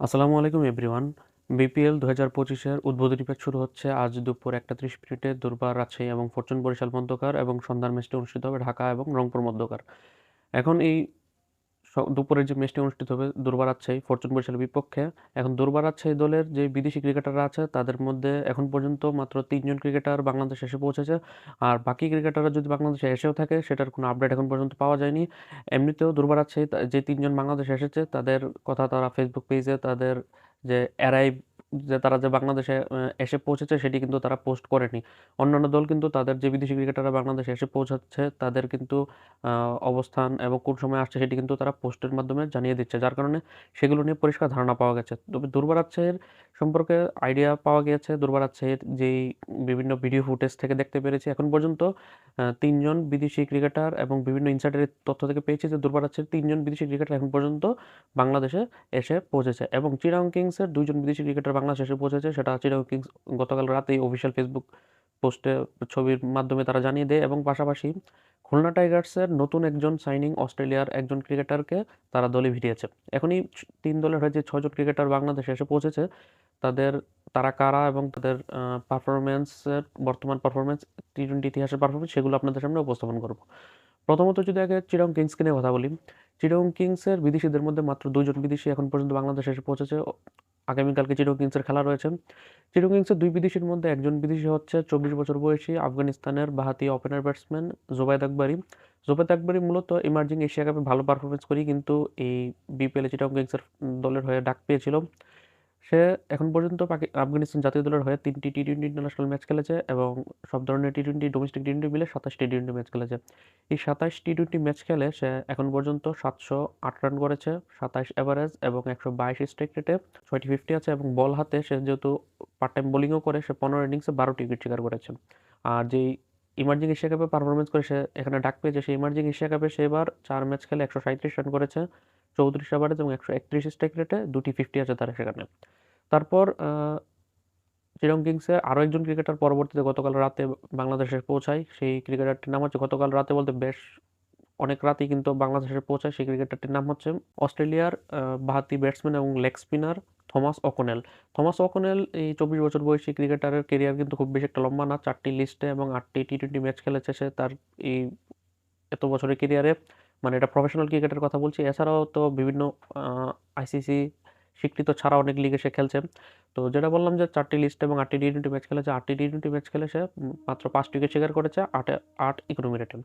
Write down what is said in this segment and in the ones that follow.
আসসালামু আলাইকুম, everyone. BPL দু হাজার পঁচিশের উদ্বোধনী ম্যাচ শুরু হচ্ছে আজ দুপুর একটা ত্রিশ মিনিটে দুর্বার রাজশাহী এবং ফরচুন বরিশাল মধ্যকার এবং সন্ধ্যার ম্যাচটি অনুষ্ঠিত হবে ঢাকা এবং রংপুর মধ্যকার। এখন এই দুপুরের যে ম্যাচটি অনুষ্ঠিত হবে, দুর্বার রাজশাহী ফরচুন বরিশালের বিপক্ষে। এখন দুর্বার রাজশাহী দলের যে বিদেশি ক্রিকেটাররা আছে, তাদের মধ্যে এখন পর্যন্ত মাত্র তিনজন ক্রিকেটার বাংলাদেশে এসে পৌঁছেছে। আর বাকি ক্রিকেটাররা যদি বাংলাদেশে এসেও থাকে, সেটার কোনো আপডেট এখন পর্যন্ত পাওয়া যায়নি। এমনিতেও দুর্বার রাজশাহী যে তিনজন বাংলাদেশে এসেছে, তাদের কথা তারা ফেসবুক পেজে তাদের যে অ্যারাইভ যে তারা যে বাংলাদেশে এসে পৌঁছেছে সেটি কিন্তু তারা পোস্ট করেনি। অন্যান্য দল কিন্তু তাদের যে বিদেশি ক্রিকেটাররা বাংলাদেশে এসে পৌঁছাচ্ছে, তাদের কিন্তু অবস্থান এবং কোন সময় আসছে সেটি কিন্তু তারা পোস্টের মাধ্যমে জানিয়ে দিচ্ছে, যার কারণে সেগুলো নিয়ে পরিষ্কার ধারণা পাওয়া গেছে। তবে দুর্বার রাজশাহীর সম্পর্কে আইডিয়া পাওয়া গিয়েছে। দুর্বার রাজশাহীর যেই বিভিন্ন ভিডিও ফুটেজ থেকে দেখতে পেরেছি, এখন পর্যন্ত তিনজন বিদেশি ক্রিকেটার এবং বিভিন্ন ইনসাইডারের তথ্য থেকে পেয়েছি যে দুর্বার রাজশাহীর তিনজন বিদেশি ক্রিকেটার এখন পর্যন্ত বাংলাদেশে এসে পৌঁছেছে এবং চিরাং কিংসের দুজন বিদেশি ক্রিকেটার বাংলাদেশে এসে পৌঁছেছে, সেটা চিরাং কিংস গতকাল রাতেই অফিসিয়াল ফেসবুক পোস্টে ছবির মাধ্যমে তারা জানিয়ে দেয় এবং পাশাপাশি খুলনা টাইগার্সের নতুন একজন সাইনিং অস্ট্রেলিয়ার একজন ক্রিকেটারকে তারা দলে ভিড়িয়েছে। এখনই তিন দলের হয়েছে ছজন ক্রিকেটার বাংলাদেশে এসে পৌঁছেছে, তাদের তারা কারা এবং তাদের পারফরমেন্সের বর্তমান পারফরমেন্স টি টোয়েন্টি ইতিহাসের পারফরমেন্স সেগুলো আপনাদের সামনে উপস্থাপন করব। প্রথমত যদি আগে চিরং কিংসকে নিয়ে কথা বলি চিরং কিংসের বিদেশিদের মধ্যে মাত্র দুইজন বিদেশি এখন পর্যন্ত বাংলাদেশে এসে পৌঁছেছে। আগামীকালকে চিরং কিংসের খেলা রয়েছে। চিরং কিংসের দুই বিদেশির মধ্যে একজন বিদেশি হচ্ছে চব্বিশ বছর বয়সী আফগানিস্তানের বাহাতি ওপেনার ব্যাটসম্যান জোবায়দ আকবরী। জোবায়দ আকবরী মূলত ইমার্জিং এশিয়া কাপে ভালো পারফরমেন্স করি কিন্তু এই বিপিএলে চিরং কিংসের দলের হয়ে ডাক পেয়েছিল। সে এখন পর্যন্ত পাকি আফগানিস্তান জাতীয় দলের হয়ে তিনটি টি টোয়েন্টি ইন্টারন্যাশনাল ম্যাচ খেলেছে এবং সব ধরনের T twenty domestic T twenty মিলে সাতাশ টি টোয়েন্টি ম্যাচ খেলেছে। এই সাতাশ টি টোয়েন্টি ম্যাচ খেলে সে এখন পর্যন্ত সাতশো আট রান করেছে, সাতাশ এভারেজ এবং একশো বাইশ স্ট্রাইক রেটে ছয়টি ফিফটি আছে এবং বল হাতে সে যেহেতু পার্ট টাইম বোলিংও করে, সে পনেরো ইনিংসে বারোটি উইকেট শিকার করেছে। আর যেই ইমার্জিং এশিয়া কাপে পারফরমেন্স করে, সে এখানে ডাক পেয়েছে, সেই ইমার্জিং এশিয়া কাপে সে এবার চার ম্যাচ খেলে একশো সাঁত্রিশ রান করেছে, চৌত্রিশ এভারেজ এবং একশো একত্রিশ স্ট্রাইক রেটে দুটি ফিফটি আছে তার সেখানে। তারপর চিরং কিংসের আরও একজন ক্রিকেটার পরবর্তীতে গতকাল রাতে বাংলাদেশে পৌঁছায়। সেই ক্রিকেটারটির নাম হচ্ছে, গতকাল রাতে বলতে বেশ অনেক রাতেই কিন্তু বাংলাদেশে পৌঁছায়। সেই ক্রিকেটারটির নাম হচ্ছে অস্ট্রেলিয়ার বাহাতি ব্যাটসম্যান এবং leg spinner Thomas O'Connell Thomas O'Connell এই চব্বিশ বছর বয়সী ক্রিকেটারের কেরিয়ার কিন্তু খুব বেশি একটা লম্বা না। চারটি লিস্টে এবং আটটি টি টোয়েন্টি ম্যাচ খেলেছে সে তার এই এত বছরের কেরিয়ারে মানে এটা প্রফেশনাল ক্রিকেটের কথা বলছি। এছাড়াও তো বিভিন্ন আইসিসি স্বীকৃত ছাড়া অনেক লিগে সে খেলছে। তো যেটা বললাম যে চারটি লিস্ট এবং আটটি টি টোয়েন্টি ম্যাচ খেলেছে, আটটি টি টোয়েন্টি ম্যাচ খেলে সে মাত্র পাঁচটি উইকেট শিকার করেছে, আটে, আট ইকোনমি রেটে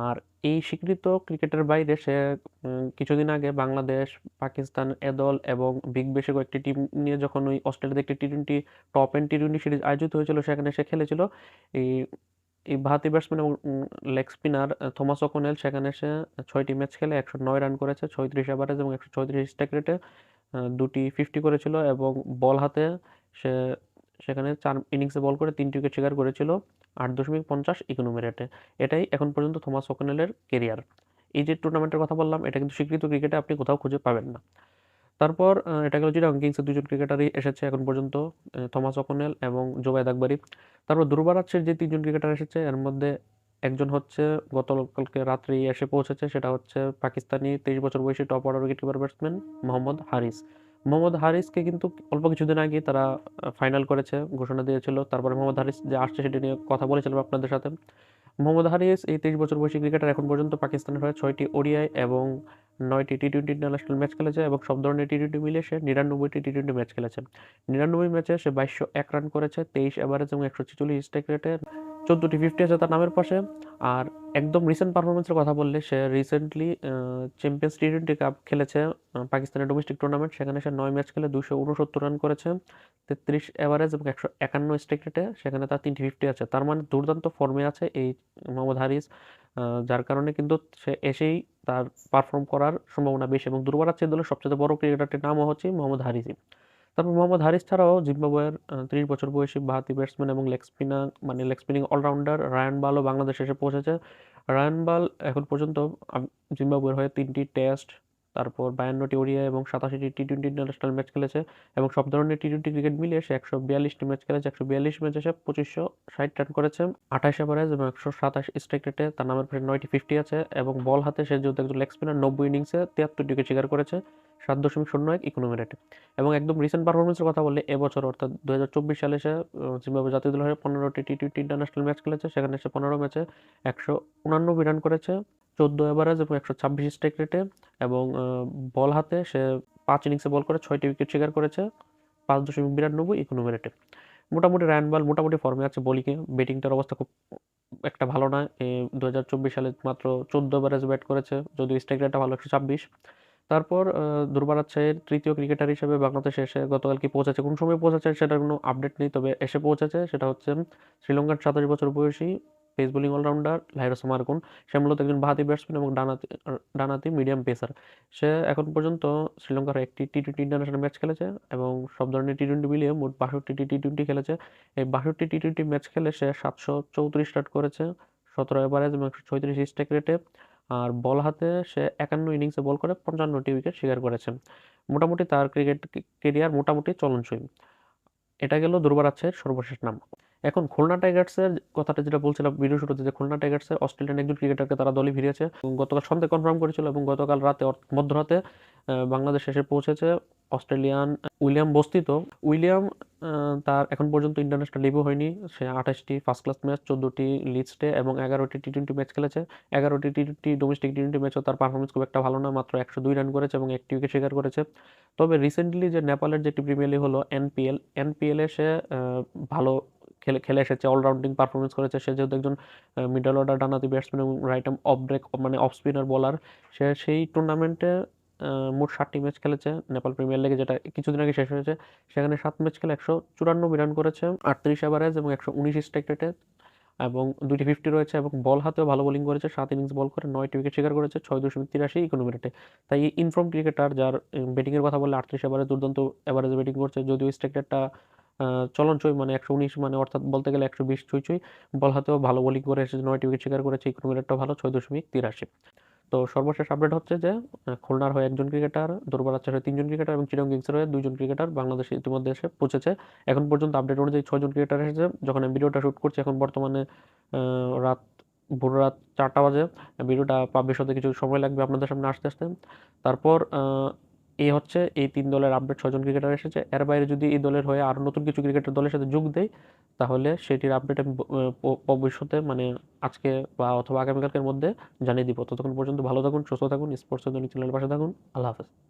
আর এই স্বীকৃত ক্রিকেটের বাইরে সে কিছুদিন আগে বাংলাদেশ, পাকিস্তান, এ দল এবং বিগ বেশে কয়েকটি টিম নিয়ে যখন ওই অস্ট্রেলিয়াতে একটি T twenty top end T twenty series আয়োজিত হয়েছিল, সেখানে সে খেলেছিল। এই এই ভারতীয় ব্যাটসম্যান এবং লেগ স্পিনার থমাস ওকনেল সেখানে সে ছয়টি ম্যাচ খেলে, একশো নয় রান করেছে, ছয়ত্রিশ এভারেজ এবং একশো ছয়ত্রিশ স্ট্রাইক রেটে দুটি ফিফটি করেছিল এবং বল হাতে সে, সেখানে চার ইনিংসে বল করে তিনটি উইকেট শিকার করেছিল আট দশমিক পঞ্চাশ ইকোনমি রেটে এটাই এখন পর্যন্ত থমাস ওকনেলের কেরিয়ার এই যে টুর্নামেন্টের কথা বললাম, এটা কিন্তু স্বীকৃত ক্রিকেটে আপনি কোথাও খুঁজে পাবেন না। তারপর এটা গেল চিটাগং কিংসের দুজন ক্রিকেটারই এসেছে এখন পর্যন্ত থমাস অকনেল এবং জোবায়দ আকবরী। তারপর দুর্বারাচ্ছের যে তিনজন ক্রিকেটার এসেছে, এর মধ্যে একজন হচ্ছে গতকালকে রাত্রি এসে পৌঁছেছে, সেটা হচ্ছে পাকিস্তানি তেইশ বছর বয়সী top order wicket keeper batsman Mohammad Haris. Mohammad হারিসকে কিন্তু অল্প কিছুদিন আগে তারা ফাইনাল করেছে, ঘোষণা দিয়েছিল। তারপরে মোহাম্মদ হারিস যে আসছে সেটা নিয়ে কথা বলেছিলাম আপনাদের সাথে। মোহাম্মদ হারিস এই তেইশ বছর বয়সী ক্রিকেটার এখন পর্যন্ত পাকিস্তানের হয়ে ছয়টি ওডিআই এবং নয়টি টি টোয়েন্টি ইন্টারন্যাশনাল ম্যাচ খেলেছে এবং সব ধরনের টি টোয়েন্টি মিলিয়ে সে নিরানব্বইটি টি টোয়েন্টি ম্যাচ খেলেছে। নিরানব্বই ম্যাচে সে বাইশশো এক রান করেছে, তেইশ এভারেজ এবং একশো ছেচল্লিশ স্ট্রাইক রেটে চোদ্দোটি ফিফটি আছে তার নামের পাশে। আর একদম রিসেন্ট পারফরমেন্সের কথা বললে, সে recently champions T twenty cup খেলেছে পাকিস্তানের ডোমেস্টিক টুর্নামেন্ট সেখানে সে নয় ম্যাচ খেলে দুশো উনসত্তর রান করেছে, তেত্রিশ এভারেজ এবং একশো একান্ন স্ট্রাইক রেটে সেখানে তার তিনটি ফিফটি আছে। তার মানে দুর্দান্ত ফর্মে আছে এই মোহাম্মদ হারিস যার কারণে কিন্তু সে এসেই তার পারফর্ম করার সম্ভাবনা বেশি এবং দুর্বার আছে দলের সবচেয়ে বড় ক্রিকেটারটির নামও হচ্ছে মোহাম্মদ হারিসই। তারপর মোহাম্মদ হারিস ছাড়াও জিম্বাবুয়ের ত্রিশ বছর বয়সী বাহাতি ব্যাটসম্যান এবং লেগ স্পিনার মানে লেগ স্পিনিং অলরাউন্ডার রায়ান বালও বাংলাদেশে এসে পৌঁছেছে। রায়ান বাল এখন পর্যন্ত জিম্বাবুয়ের হয়ে তিনটি টেস্ট তারপর বায়ান্নটি ওডিআই এবং সাতাশিটি টি টোয়েন্টি ইন্টারন্যাশনাল ম্যাচ খেলেছে এবং সব ধরনের টি টোয়েন্টি ক্রিকেট মিলিয়ে সে একশো বিয়াল্লিশটি ম্যাচ খেলেছে, একশো বিয়াল্লিশ ম্যাচে সে পঁচিশশো ষাট রান করেছে, আঠাশ এভারেজ এবং একশো সাতাশ স্ট্রাইক রেটে তার নামের পাশে নয়টি ফিফটি আছে এবং বল হাতে সে যেহেতু একজন লেগ স্পিনার নব্বই ইনিংসে তিয়াত্তর উইকেট শিকার করেছে, সাত দশমিক শূন্য এক ইকোনমি রেটে এবং একদম রিসেন্ট পারফরমেন্সের কথা বললে, এবছর অর্থাৎ দু হাজার চব্বিশ সালে সে জিম্বাবুয়ে জাতীয় দল হয়ে পনেরোটি টি টোয়েন্টি ইন্টারন্যাশনাল ম্যাচ খেলেছে, সেখানে সে পনেরো ম্যাচে একশো উনানব্বই রান করেছে। চোদ্দ এভারেজ এবং একশো ছাব্বিশ স্ট্রাইক রেটে এবং বল হাতে সে পাঁচ ইনিংসে বল করে ছয়টি উইকেট শিকার করেছে, পাঁচ দশমিক বিরানব্বই ইকোনমি রেটে মোটামুটি রান বল মোটামুটি ফর্মে আছে বলিকে ব্যাটিংটার অবস্থা খুব একটা ভালো না দু হাজার চব্বিশ সালে মাত্র চোদ্দ এভারেজ ব্যাট করেছে, যদিও স্ট্রাইক রেটটা ভালো একশো ছাব্বিশ। তারপর দুর্বার রাজশাহীর তৃতীয় ক্রিকেটার হিসেবে বাংলাদেশে এসে গতকাল কি পৌঁছেছে, কোন সময় পৌঁছেছে সেটার কোনো আপডেট নেই, তবে এসে পৌঁছেছে, সেটা হচ্ছে শ্রীলঙ্কার সাতাশ বছর বয়সী পেস বোলিং অলরাউন্ডার লাইরস মার্কুন সে মূলত একজন বাহাতি ব্যাটসম্যান এবং ডানাতি ডানাতি মিডিয়াম পেসার সে এখন পর্যন্ত শ্রীলঙ্কার একটি টি টোয়েন্টি ইন্টারন্যাশনাল ম্যাচ খেলেছে এবং সব ধরনের টি টোয়েন্টি মিলিয়ে মোট বাষট্টি টি টোয়েন্টি খেলেছে। এই বাষট্টি টি টোয়েন্টি ম্যাচ খেলে সে সাতশো চৌত্রিশ রান করেছে, সতেরো এভারেজ এবং একশো ছয়ত্রিশ স্ট্রাইক রেটে আর বল হাতে সে একান্ন ইনিংসে বল করে, পঞ্চান্নটি উইকেট শিকার করেছে। মোটামুটি তার ক্রিকেট কেরিয়ার মোটামুটি চলনসই। এটা গেল দুর্বার আছের সর্বশেষ নাম। এখন খুলনা টাইগার্সের কথাটা যেটা বলছিলাম ভিডিও শুরুতে যে খুলনা টাইগার্সের অস্ট্রেলিয়ান একজন ক্রিকেটারকে তারা দলে ফিরিয়েছে গতকাল সন্ধ্যে কনফার্ম করেছিল এবং গতকাল রাতে মধ্যরাতে বাংলাদেশ এসে পৌঁছেছে অস্ট্রেলিয়ান উইলিয়াম বস্তিত। উইলিয়াম তার এখন পর্যন্ত ইন্টারন্যাশনাল লিগও হয়নি। সে আঠাশটি ফার্স্ট ক্লাস ম্যাচ চোদ্দোটি লিস্টে এবং এগারোটি টি টোয়েন্টি ম্যাচ খেলেছে। এগারোটি T twenty domestic T twenty ম্যাচও তার পারফরমেন্স খুব একটা ভালো না, মাত্র একশো দুই রান করেছে এবং একটি উইকেট শিকার করেছে। তবে রিসেন্টলি যে নেপালের যেটি প্রিমিয়ার লিগ হলো এনপিএল এনপিএলে সে ভালো খেলে খেলে এসেছে অলরাউন্ডিং পারফরমেন্স করেছে। সে যেহেতু একজন মিডল অর্ডার ডানাতি ব্যাটসম্যান এবং রাইট আর্ম অফ ব্রেক মানে অফ স্পিনার বলার সে সেই টুর্নামেন্টে মোট ষাটটি ম্যাচ খেলেছে নেপাল প্রিমিয়ার লিগে যেটা কিছুদিন আগে শেষ হয়েছে। সেখানে সাত ম্যাচ খেলে একশো চুরানব্বই রান করেছে, আটত্রিশ অ্যাভারেজ এবং একশো উনিশ স্ট্রাইক রেটে এবং দুইটি ফিফটি রয়েছে এবং বল হাতেও ভালো বোলিং করেছে, সাত ইনিংস বল করে নয়টি উইকেট শিকার করেছে, ছয় দশমিক তিরাশি ইকোনমি রেটে তাই ইনফর্ম ক্রিকেটার যার ব্যাটিংয়ের কথা বললে আটত্রিশ এভারেজ দুর্দান্ত এভারেজ ব্যাটিং করছে, যদিও স্ট্রাইক রেটটা চলন চই মানে একশো উনিশ মানে অর্থাৎ বলতে গেলে একশো বিশ ছুঁই ছুঁই বল হাতেও ভালো বোলিং করে এসেছে নয়টি উইকেট শিকার করেছে ইকোনমি রেটটা ভালো, ছয় দশমিক তিরাশি। তো সর্বশেষ আপডেট হচ্ছে যে খুলনার হয়ে একজন ক্রিকেটার দুর্বার আচ্ছার হয়ে তিনজন ক্রিকেটার এবং চিরং কিংসের হয়ে দুইজন ক্রিকেটার বাংলাদেশে ইতিমধ্যে এসে পৌঁছেছে। এখন পর্যন্ত আপডেট অনুযায়ী ছয়জন ক্রিকেটার এসেছে। যখন আমি ভিডিওটা শ্যুট করছি, এখন বর্তমানে রাত, ভোর রাত চারটা বাজে। ভিডিওটা পাবলিশ হতে কিছু সময় লাগবে আপনাদের সামনে আসতে আসতে। তারপর এই হচ্ছে এই তিন দলের আপডেট ছজন ক্রিকেটার এসেছে। এর বাইরে যদি এই দলের হয়ে আরও নতুন কিছু ক্রিকেটার দলের সাথে যোগ দেয় তাহলে সেটির আপডেট আমি ভবিষ্যতে মানে আজকে বা অথবা আগামীকালকের মধ্যে জানিয়ে দিব। ততক্ষণ পর্যন্ত ভালো থাকুন, সুস্থ থাকুন স্পোর্টস চ্যানেলের পাশে থাকুন। আল্লাহ হাফেজ।